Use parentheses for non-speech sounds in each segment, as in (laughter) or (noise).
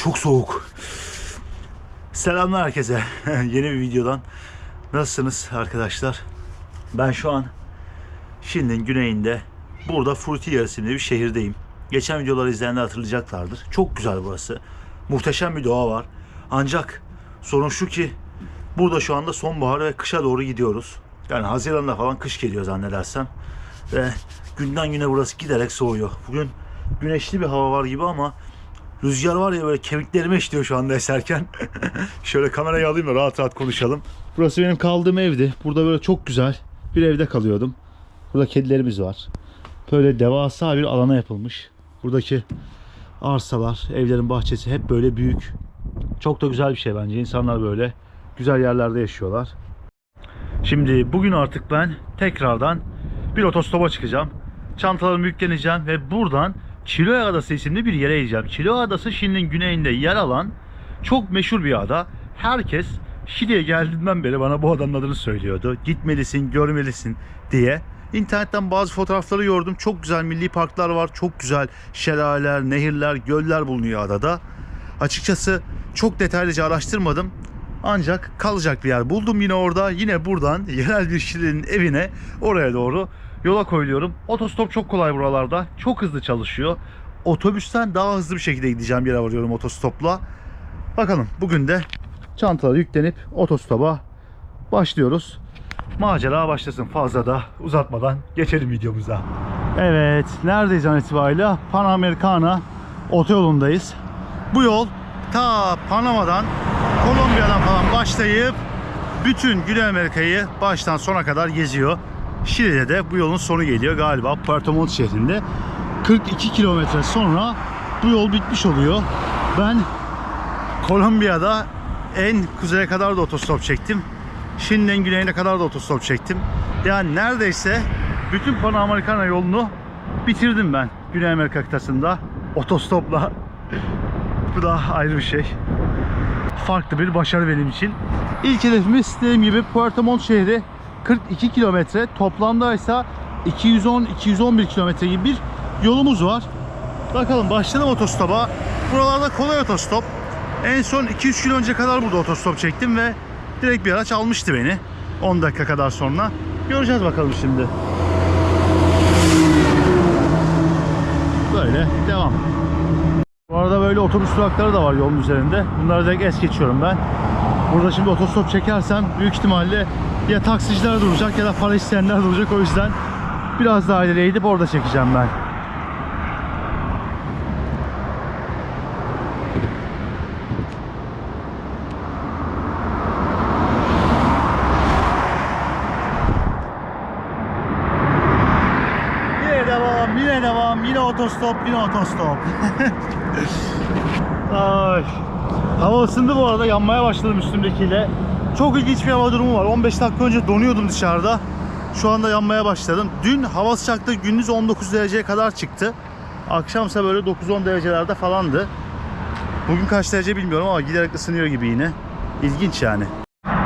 Çok soğuk. Selamlar herkese. (laughs) Yeni bir videodan. Nasılsınız arkadaşlar? Ben şu an Şili'nin güneyinde burada Frutillar isimli bir şehirdeyim. Geçen videoları izleyenler hatırlayacaklardır. Çok güzel burası. Muhteşem bir doğa var. Ancak sorun şu ki burada şu anda sonbahar ve kışa doğru gidiyoruz. Yani Haziran'da falan kış geliyor zannedersem. Ve günden güne burası giderek soğuyor. Bugün güneşli bir hava var gibi ama Rüzgar var ya böyle kemiklerime işliyor şu anda eserken. (laughs) Şöyle kamerayı alayım da rahat rahat konuşalım. Burası benim kaldığım evdi. Burada böyle çok güzel bir evde kalıyordum. Burada kedilerimiz var. Böyle devasa bir alana yapılmış. Buradaki arsalar, evlerin bahçesi hep böyle büyük. Çok da güzel bir şey bence. İnsanlar böyle güzel yerlerde yaşıyorlar. Şimdi bugün artık ben tekrardan bir otostopa çıkacağım. Çantalarımı yükleneceğim ve buradan Chiloé Adası isimli bir yere gideceğim. Chiloé Adası Şili'nin güneyinde yer alan çok meşhur bir ada. Herkes Şili'ye geldiğinden beri bana bu adanın adını söylüyordu. Gitmelisin, görmelisin diye. İnternetten bazı fotoğrafları gördüm. Çok güzel milli parklar var. Çok güzel şelaleler, nehirler, göller bulunuyor adada. Açıkçası çok detaylıca araştırmadım. Ancak kalacak bir yer buldum yine orada. Yine buradan yerel bir Şili'nin evine oraya doğru yola koyuluyorum. Otostop çok kolay buralarda. Çok hızlı çalışıyor. Otobüsten daha hızlı bir şekilde gideceğim yere varıyorum otostopla. Bakalım bugün de çantalar yüklenip otostopa başlıyoruz. Macera başlasın fazla da uzatmadan geçelim videomuza. Evet neredeyiz an itibariyle? Panamericana otoyolundayız. Bu yol ta Panama'dan Kolombiya'dan falan başlayıp bütün Güney Amerika'yı baştan sona kadar geziyor. Şili'de de bu yolun sonu geliyor galiba Puerto Montt şehrinde. 42 kilometre sonra bu yol bitmiş oluyor. Ben Kolombiya'da en kuzeye kadar da otostop çektim. Şili'nin güneyine kadar da otostop çektim. Yani neredeyse bütün Panamericana yolunu bitirdim ben Güney Amerika kıtasında otostopla. (laughs) Bu da ayrı bir şey. Farklı bir başarı benim için. İlk hedefimiz dediğim gibi Puerto Montt şehri 42 kilometre. Toplamda ise 210-211 kilometre gibi bir yolumuz var. Bakalım başlayalım otostopa. Buralarda kolay otostop. En son 2-3 gün önce kadar burada otostop çektim ve direkt bir araç almıştı beni. 10 dakika kadar sonra. Göreceğiz bakalım şimdi. Böyle devam. Bu arada böyle otobüs durakları da var yolun üzerinde. Bunları direkt es geçiyorum ben. Burada şimdi otostop çekersem büyük ihtimalle ya taksiciler duracak ya da para isteyenler duracak. O yüzden biraz daha ileriye gidip orada çekeceğim ben. Yine devam, yine devam, yine otostop, yine otostop. (laughs) Ay. Hava ısındı bu arada, yanmaya başladım üstümdekiyle. Çok ilginç bir hava durumu var. 15 dakika önce donuyordum dışarıda. Şu anda yanmaya başladım. Dün hava sıcaklığı gündüz 19 dereceye kadar çıktı. Akşamsa böyle 9-10 derecelerde falandı. Bugün kaç derece bilmiyorum ama giderek ısınıyor gibi yine. İlginç yani.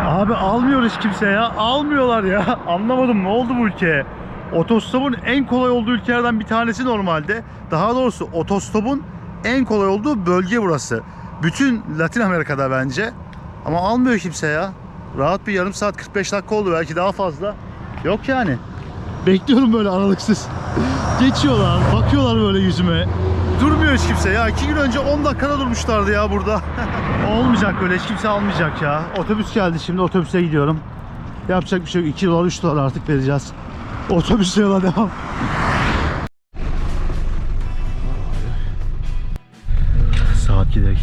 Abi almıyor hiç kimse ya. Almıyorlar ya. (laughs) Anlamadım ne oldu bu ülkeye. Otostopun en kolay olduğu ülkelerden bir tanesi normalde. Daha doğrusu otostopun en kolay olduğu bölge burası. Bütün Latin Amerika'da bence. Ama almıyor kimse ya. Rahat bir yarım saat 45 dakika oldu belki daha fazla. Yok yani. Bekliyorum böyle aralıksız. Geçiyorlar, bakıyorlar böyle yüzüme. Durmuyor hiç kimse ya. iki gün önce 10 dakikada durmuşlardı ya burada. (laughs) Olmayacak böyle hiç kimse almayacak ya. Otobüs geldi şimdi otobüse gidiyorum. Yapacak bir şey yok. 2 dolar 3 dolar artık vereceğiz. Otobüse yola devam.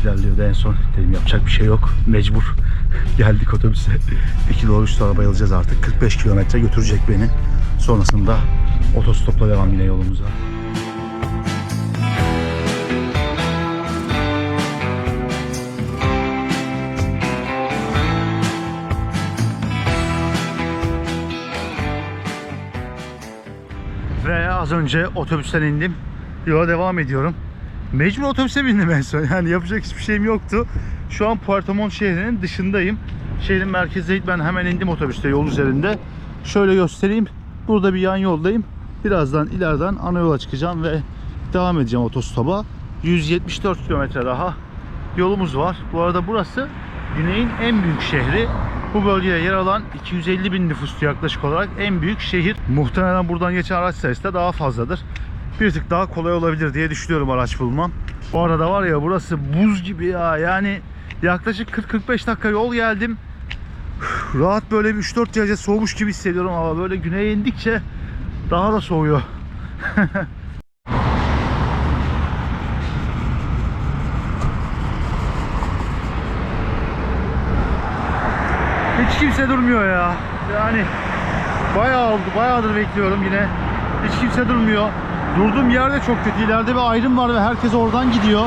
İlerliyordu en son. Dedim yapacak bir şey yok. Mecbur. (laughs) Geldik otobüse. 2 dolar 3 dolar bayılacağız artık. 45 kilometre götürecek beni. Sonrasında otostopla devam yine yolumuza. Ve az önce otobüsten indim. Yola devam ediyorum. Mecbur otobüse bindim en son. (laughs) Yani yapacak hiçbir şeyim yoktu. Şu an Puerto Montt şehrinin dışındayım. Şehrin merkezine ben hemen indim otobüste yol üzerinde. Şöyle göstereyim. Burada bir yan yoldayım. Birazdan ileriden ana yola çıkacağım ve devam edeceğim otostopa. 174 kilometre daha yolumuz var. Bu arada burası Güney'in en büyük şehri. Bu bölgede yer alan 250 bin nüfuslu yaklaşık olarak en büyük şehir. Muhtemelen buradan geçen araç sayısı da daha fazladır. Bir tık daha kolay olabilir diye düşünüyorum araç bulmam. Bu arada var ya burası buz gibi ya. Yani yaklaşık 40-45 dakika yol geldim. Rahat böyle bir 3-4 derece soğumuş gibi hissediyorum ama böyle güneye indikçe daha da soğuyor. (laughs) Hiç kimse durmuyor ya. Yani bayağı oldu, bayağıdır bekliyorum yine. Hiç kimse durmuyor. Durduğum yerde çok kötü. İleride bir ayrım var ve herkes oradan gidiyor.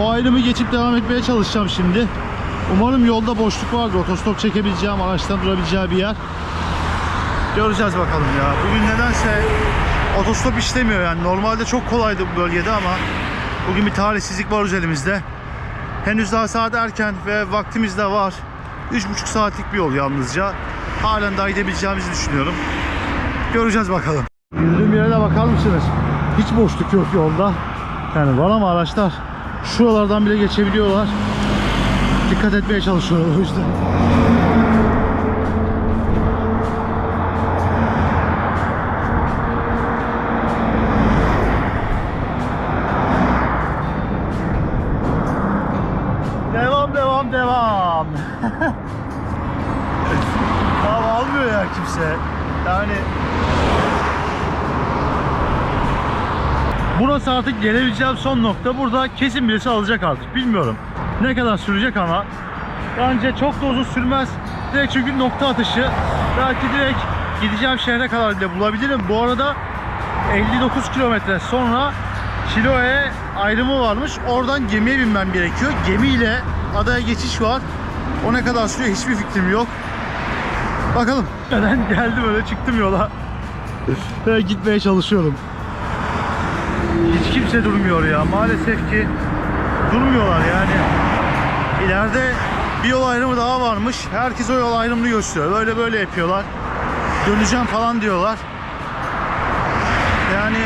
O ayrımı geçip devam etmeye çalışacağım şimdi. Umarım yolda boşluk vardır. Otostop çekebileceğim, araçtan durabileceği bir yer. Göreceğiz bakalım ya. Bugün nedense otostop işlemiyor yani. Normalde çok kolaydı bu bölgede ama bugün bir talihsizlik var üzerimizde. Henüz daha saat erken ve vaktimiz de var. 3,5 saatlik bir yol yalnızca. Halen daha gidebileceğimizi düşünüyorum. Göreceğiz bakalım. Yürüdüğüm yere de bakar mısınız? Hiç boşluk yok yolda. Yani var ama araçlar şuralardan bile geçebiliyorlar. Dikkat etmeye çalışıyorum o yüzden. Devam devam devam. (laughs) Tamam almıyor ya kimse. Yani Burası artık gelebileceğim son nokta. Burada kesin birisi alacak artık. Bilmiyorum. Ne kadar sürecek ama bence çok da uzun sürmez. Direkt çünkü nokta atışı. Belki direkt gideceğim şehre kadar bile bulabilirim. Bu arada 59 kilometre sonra Chiloe ayrımı varmış. Oradan gemiye binmem gerekiyor. Gemiyle adaya geçiş var. O ne kadar sürüyor hiçbir fikrim yok. Bakalım. (laughs) Ben geldim öyle çıktım yola. Gitmeye çalışıyorum. Kimse durmuyor ya. Maalesef ki durmuyorlar yani. İleride bir yol ayrımı daha varmış. Herkes o yol ayrımını gösteriyor. Böyle böyle yapıyorlar. Döneceğim falan diyorlar. Yani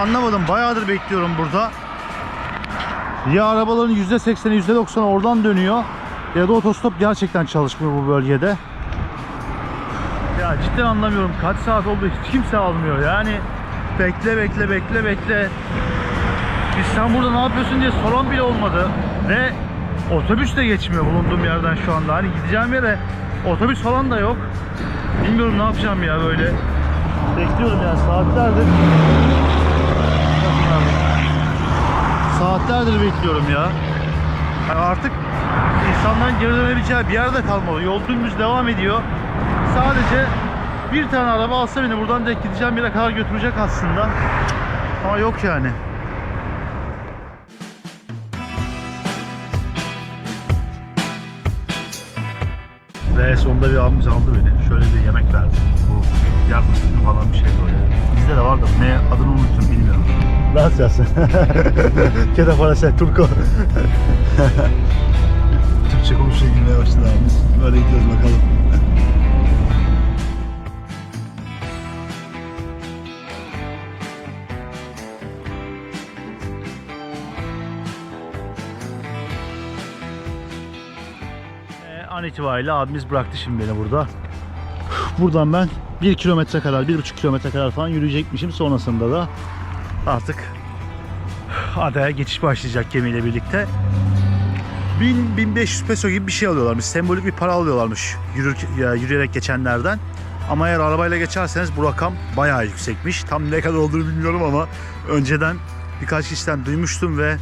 anlamadım. Bayağıdır bekliyorum burada. Ya arabaların %80'i %90'ı oradan dönüyor ya da otostop gerçekten çalışmıyor bu bölgede. Ya cidden anlamıyorum. Kaç saat oldu hiç kimse almıyor. Yani bekle bekle bekle bekle. Biz sen burada ne yapıyorsun diye soran bile olmadı. Ve otobüs de geçmiyor bulunduğum yerden şu anda. Hani gideceğim yere otobüs falan da yok. Bilmiyorum ne yapacağım ya böyle. Bekliyorum yani saatlerdir. Saatlerdir bekliyorum ya. Yani artık insanların geri dönebileceği bir yerde kalmalı. Yol dümdüz devam ediyor. Sadece bir tane araba alsa beni buradan direkt gideceğim yere kadar götürecek aslında. Ama yok yani. Ve sonunda bir abimiz aldı beni. Şöyle bir yemek verdi. Bu fıstıklı falan bir şey böyle. Bizde de vardı. Ne adını unuttum bilmiyorum. Gracias. (laughs) Queda para ser turco. Türkçe konuşuyor gülmeye başladı abimiz. Böyle gidiyoruz bakalım. İtibariyle abimiz bıraktı şimdi beni burada. Buradan ben 1 kilometre kadar, 1,5 kilometre kadar falan yürüyecekmişim. Sonrasında da artık adaya geçiş başlayacak gemiyle birlikte. 1000-1500 peso gibi bir şey alıyorlarmış. Sembolik bir para alıyorlarmış yürür, yürüyerek geçenlerden. Ama eğer arabayla geçerseniz bu rakam bayağı yüksekmiş. Tam ne kadar olduğunu bilmiyorum ama önceden birkaç kişiden duymuştum ve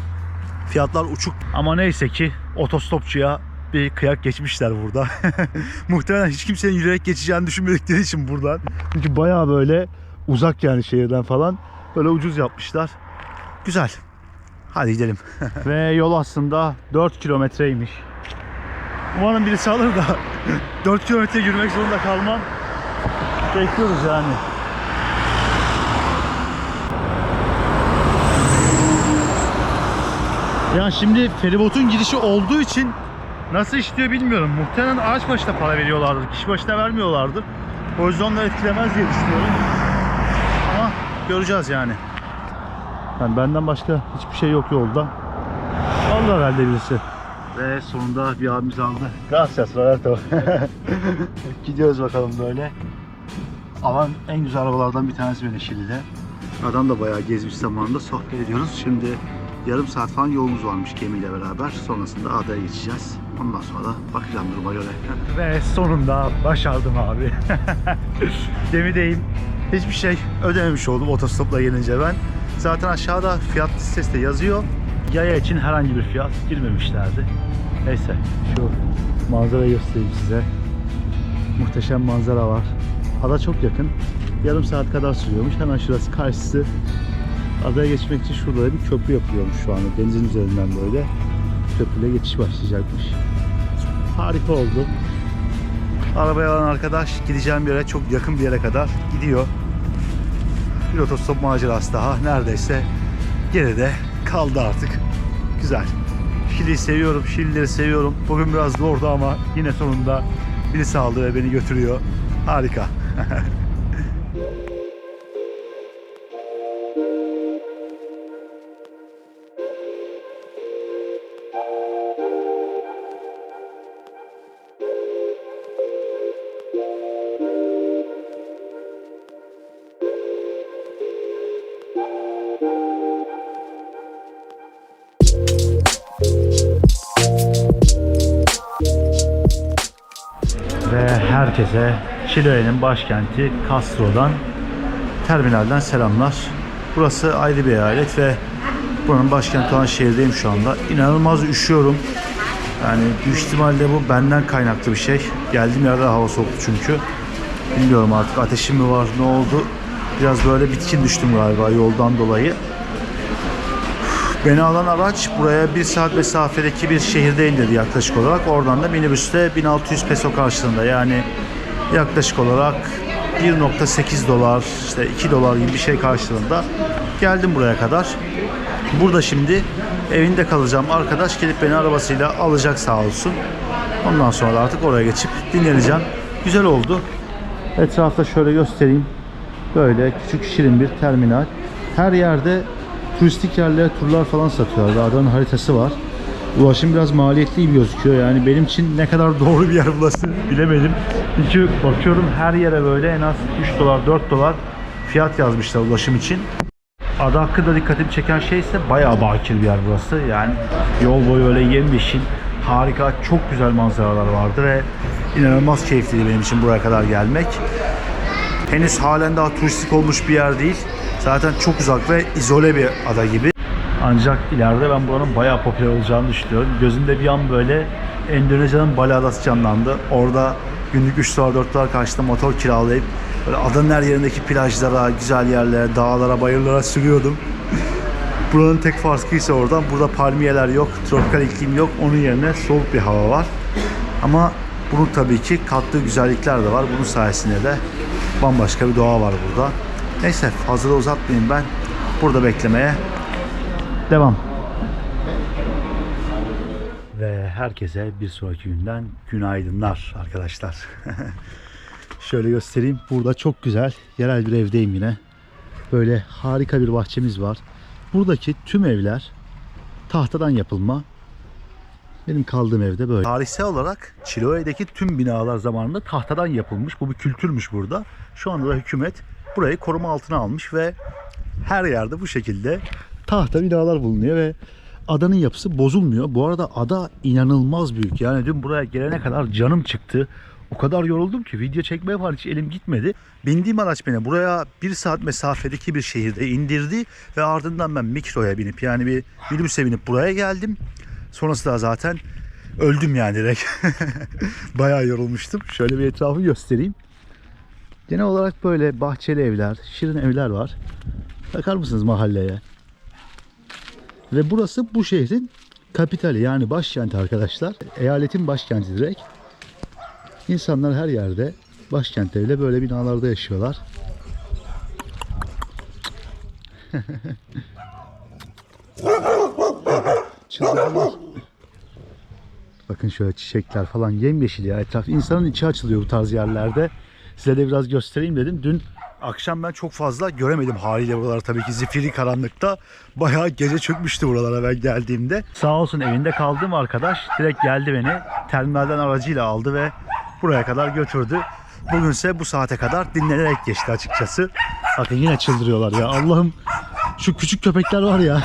fiyatlar uçuk. Ama neyse ki otostopçuya bir kıyak geçmişler burada. (laughs) Muhtemelen hiç kimsenin yürüyerek geçeceğini düşünmedikleri için buradan. Çünkü bayağı böyle uzak yani şehirden falan. Böyle ucuz yapmışlar. Güzel. Hadi gidelim. (laughs) Ve yol aslında 4 kilometreymiş. Umarım birisi alır da (laughs) 4 kilometre yürümek zorunda kalmam. Bekliyoruz yani. Ya şimdi feribotun girişi olduğu için nasıl işliyor bilmiyorum. Muhtemelen ağaç başına para veriyorlardır. Kişi başına vermiyorlardır. O yüzden onları etkilemez diye düşünüyorum. Ama göreceğiz yani. Yani benden başka hiçbir şey yok yolda. Aldı herhalde birisi. Ve sonunda bir abimiz aldı. Gracias Roberto. (laughs) Gidiyoruz bakalım böyle. Alan en güzel arabalardan bir tanesi benim Şili'de. Adam da bayağı gezmiş zamanında sohbet ediyoruz. Şimdi yarım saat falan yolumuz varmış gemiyle beraber. Sonrasında adaya geçeceğiz. Ondan sonra da bakacağım duruma göre. Ve sonunda başardım abi. (laughs) Gemideyim. Hiçbir şey ödememiş oldum otostopla gelince ben. Zaten aşağıda fiyat listesi de yazıyor. Yaya için herhangi bir fiyat girmemişlerdi. Neyse şu manzarayı göstereyim size. Muhteşem manzara var. Ada çok yakın. Yarım saat kadar sürüyormuş. Hemen şurası karşısı. Adaya geçmek için şurada bir köprü yapılıyormuş şu anda. Denizin üzerinden böyle. Köprüyle geçiş başlayacakmış. Harika oldu. Arabaya alan arkadaş gideceğim bir yere çok yakın bir yere kadar gidiyor. Bir otostop macerası daha neredeyse geride kaldı artık. Güzel. Şili'yi seviyorum, Şilileri seviyorum. Bugün biraz zordu ama yine sonunda birisi aldı ve beni götürüyor. Harika. (laughs) Ve herkese Şile'nin başkenti Castro'dan terminalden selamlar. Burası ayrı bir eyalet ve buranın başkenti olan şehirdeyim şu anda. İnanılmaz üşüyorum. Yani büyük ihtimalle bu benden kaynaklı bir şey. Geldiğim yerde hava soğuktu çünkü. Bilmiyorum artık ateşim mi var ne oldu. Biraz böyle bitkin düştüm galiba yoldan dolayı. Beni alan araç buraya bir saat mesafedeki bir şehirde indirdi yaklaşık olarak. Oradan da minibüste 1600 peso karşılığında yani yaklaşık olarak 1.8 dolar işte 2 dolar gibi bir şey karşılığında geldim buraya kadar. Burada şimdi evinde kalacağım. Arkadaş gelip beni arabasıyla alacak sağ olsun. Ondan sonra da artık oraya geçip dinleneceğim. Güzel oldu. Etrafta şöyle göstereyim. Böyle küçük şirin bir terminal. Her yerde turistik yerlere turlar falan satıyorlar. Adanın haritası var. Ulaşım biraz maliyetli gibi gözüküyor. Yani benim için ne kadar (laughs) doğru bir yer burası bilemedim. Çünkü bakıyorum her yere böyle en az 3 dolar 4 dolar fiyat yazmışlar ulaşım için. Ada hakkında dikkatimi çeken şey ise bayağı bakir bir yer burası. Yani yol boyu öyle yemyeşil, harika, çok güzel manzaralar vardı ve inanılmaz keyifliydi benim için buraya kadar gelmek. Henüz halen daha turistik olmuş bir yer değil. Zaten çok uzak ve izole bir ada gibi. Ancak ileride ben buranın bayağı popüler olacağını düşünüyorum. Gözümde bir an böyle Endonezya'nın Bali Adası canlandı. Orada günlük 3 dolar 4 dolar karşılığında motor kiralayıp böyle adanın her yerindeki plajlara, güzel yerlere, dağlara, bayırlara sürüyordum. Buranın tek farkı ise oradan burada palmiyeler yok, tropikal iklim yok. Onun yerine soğuk bir hava var. Ama bunun tabii ki kattığı güzellikler de var. Bunun sayesinde de bambaşka bir doğa var burada. Neyse fazla da uzatmayayım ben. Burada beklemeye devam. Ve herkese bir sonraki günden günaydınlar arkadaşlar. (laughs) Şöyle göstereyim. Burada çok güzel yerel bir evdeyim yine. Böyle harika bir bahçemiz var. Buradaki tüm evler tahtadan yapılma. Benim kaldığım evde böyle. Tarihsel olarak Chiloe'deki tüm binalar zamanında tahtadan yapılmış. Bu bir kültürmüş burada. Şu anda da hükümet burayı koruma altına almış ve her yerde bu şekilde tahta binalar bulunuyor ve adanın yapısı bozulmuyor. Bu arada ada inanılmaz büyük. Yani dün buraya gelene kadar canım çıktı. O kadar yoruldum ki video çekmeye falan hiç elim gitmedi. Bindiğim araç beni buraya bir saat mesafedeki bir şehirde indirdi ve ardından ben mikroya binip yani bir minibüse binip buraya geldim. Sonrasında zaten öldüm yani direkt. (laughs) Bayağı yorulmuştum. Şöyle bir etrafı göstereyim. Genel olarak böyle bahçeli evler, şirin evler var. Bakar mısınız mahalleye? Ve burası bu şehrin kapitali yani başkenti arkadaşlar. Eyaletin başkenti direkt. İnsanlar her yerde başkentte bile böyle binalarda yaşıyorlar. (laughs) Çıldırdılar. Bakın şöyle çiçekler falan yemyeşil ya etraf. İnsanın içi açılıyor bu tarz yerlerde. Size de biraz göstereyim dedim. Dün akşam ben çok fazla göremedim haliyle buralar tabii ki zifiri karanlıkta. Bayağı gece çökmüştü buralara ben geldiğimde. Sağ olsun evinde kaldığım arkadaş direkt geldi beni terminalden aracıyla aldı ve buraya kadar götürdü. Bugünse bu saate kadar dinlenerek geçti açıkçası. Bakın yine çıldırıyorlar ya. Allah'ım şu küçük köpekler var ya.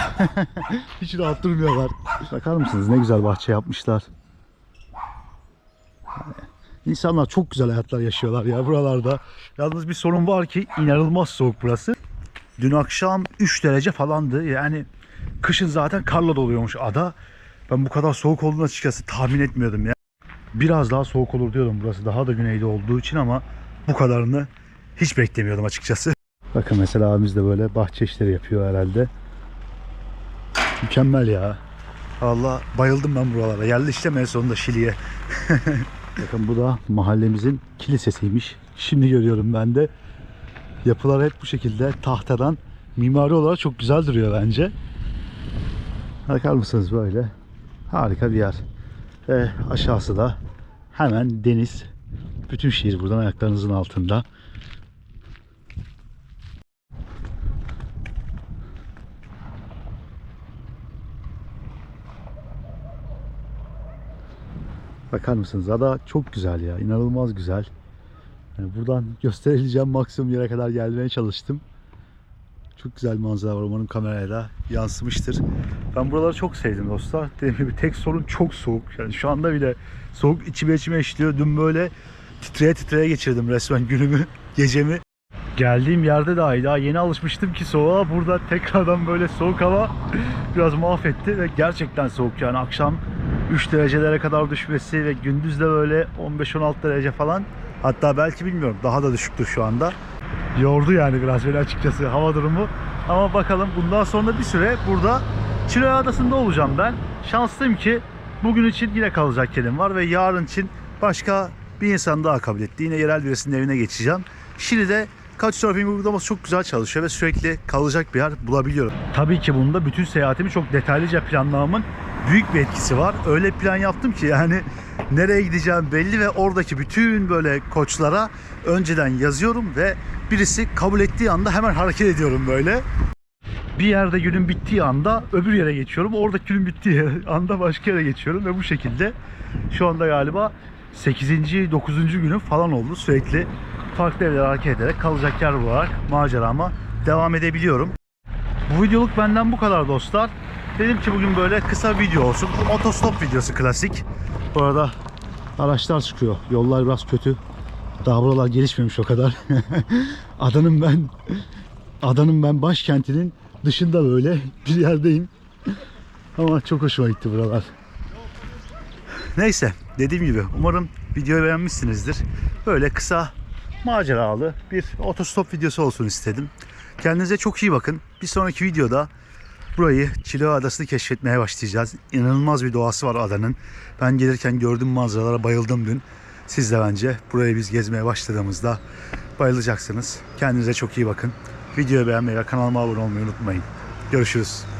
(laughs) Hiç rahat durmuyorlar. Bakar mısınız ne güzel bahçe yapmışlar. İnsanlar çok güzel hayatlar yaşıyorlar ya buralarda. Yalnız bir sorun var ki inanılmaz soğuk burası. Dün akşam 3 derece falandı. Yani kışın zaten karla doluyormuş ada. Ben bu kadar soğuk olduğunu açıkçası tahmin etmiyordum ya. Biraz daha soğuk olur diyordum burası daha da güneyde olduğu için ama bu kadarını hiç beklemiyordum açıkçası. Bakın mesela abimiz de böyle bahçe işleri yapıyor herhalde. Mükemmel ya. Allah bayıldım ben buralara. Yerleştim en sonunda Şili'ye. (laughs) Bakın bu da mahallemizin kilisesiymiş. Şimdi görüyorum ben de. Yapılar hep bu şekilde tahtadan. Mimari olarak çok güzel duruyor bence. Bakar mısınız böyle? Harika bir yer. Ve aşağısı da hemen deniz. Bütün şehir buradan ayaklarınızın altında. Bakar mısınız? Ada çok güzel ya. inanılmaz güzel. Yani buradan (laughs) gösterebileceğim maksimum yere kadar gelmeye çalıştım. Çok güzel manzara var. Umarım kameraya da yansımıştır. Ben buraları çok sevdim dostlar. Dediğim gibi tek sorun çok soğuk. Yani şu anda bile soğuk içime içime işliyor. Dün böyle titreye titreye geçirdim resmen günümü, (laughs) gecemi. Geldiğim yerde dahi daha yeni alışmıştım ki soğuğa. Burada tekrardan böyle soğuk hava (laughs) biraz mahvetti ve gerçekten soğuk yani akşam 3 derecelere kadar düşmesi ve gündüz de böyle 15-16 derece falan. Hatta belki bilmiyorum daha da düşüktür şu anda. Yordu yani biraz beni açıkçası hava durumu. Ama bakalım bundan sonra bir süre burada Çiloya Adası'nda olacağım ben. Şanslıyım ki bugün için yine kalacak yerim var ve yarın için başka bir insan daha kabul etti. Yine yerel birisinin evine geçeceğim. Şili'de Couchsurfing uygulaması çok güzel çalışıyor ve sürekli kalacak bir yer bulabiliyorum. Tabii ki bunda bütün seyahatimi çok detaylıca planlamamın büyük bir etkisi var. Öyle plan yaptım ki yani nereye gideceğim belli ve oradaki bütün böyle koçlara önceden yazıyorum ve birisi kabul ettiği anda hemen hareket ediyorum böyle. Bir yerde günün bittiği anda öbür yere geçiyorum. Orada günün bittiği (laughs) anda başka yere geçiyorum ve bu şekilde şu anda galiba 8. 9. günü falan oldu. Sürekli farklı evlere hareket ederek kalacak yer bularak macerama devam edebiliyorum. Bu videoluk benden bu kadar dostlar. Dedim ki bugün böyle kısa video olsun. Otostop videosu klasik. Bu arada araçlar çıkıyor. Yollar biraz kötü. Daha buralar gelişmemiş o kadar. (laughs) adanın ben adanın ben başkentinin dışında böyle bir yerdeyim. Ama çok hoşuma gitti buralar. Neyse dediğim gibi umarım videoyu beğenmişsinizdir. Böyle kısa maceralı bir otostop videosu olsun istedim. Kendinize çok iyi bakın. Bir sonraki videoda burayı Çilo Adası'nı keşfetmeye başlayacağız. İnanılmaz bir doğası var adanın. Ben gelirken gördüğüm manzaralara bayıldım dün. Siz de bence burayı biz gezmeye başladığımızda bayılacaksınız. Kendinize çok iyi bakın. Videoyu beğenmeyi ve kanalıma abone olmayı unutmayın. Görüşürüz.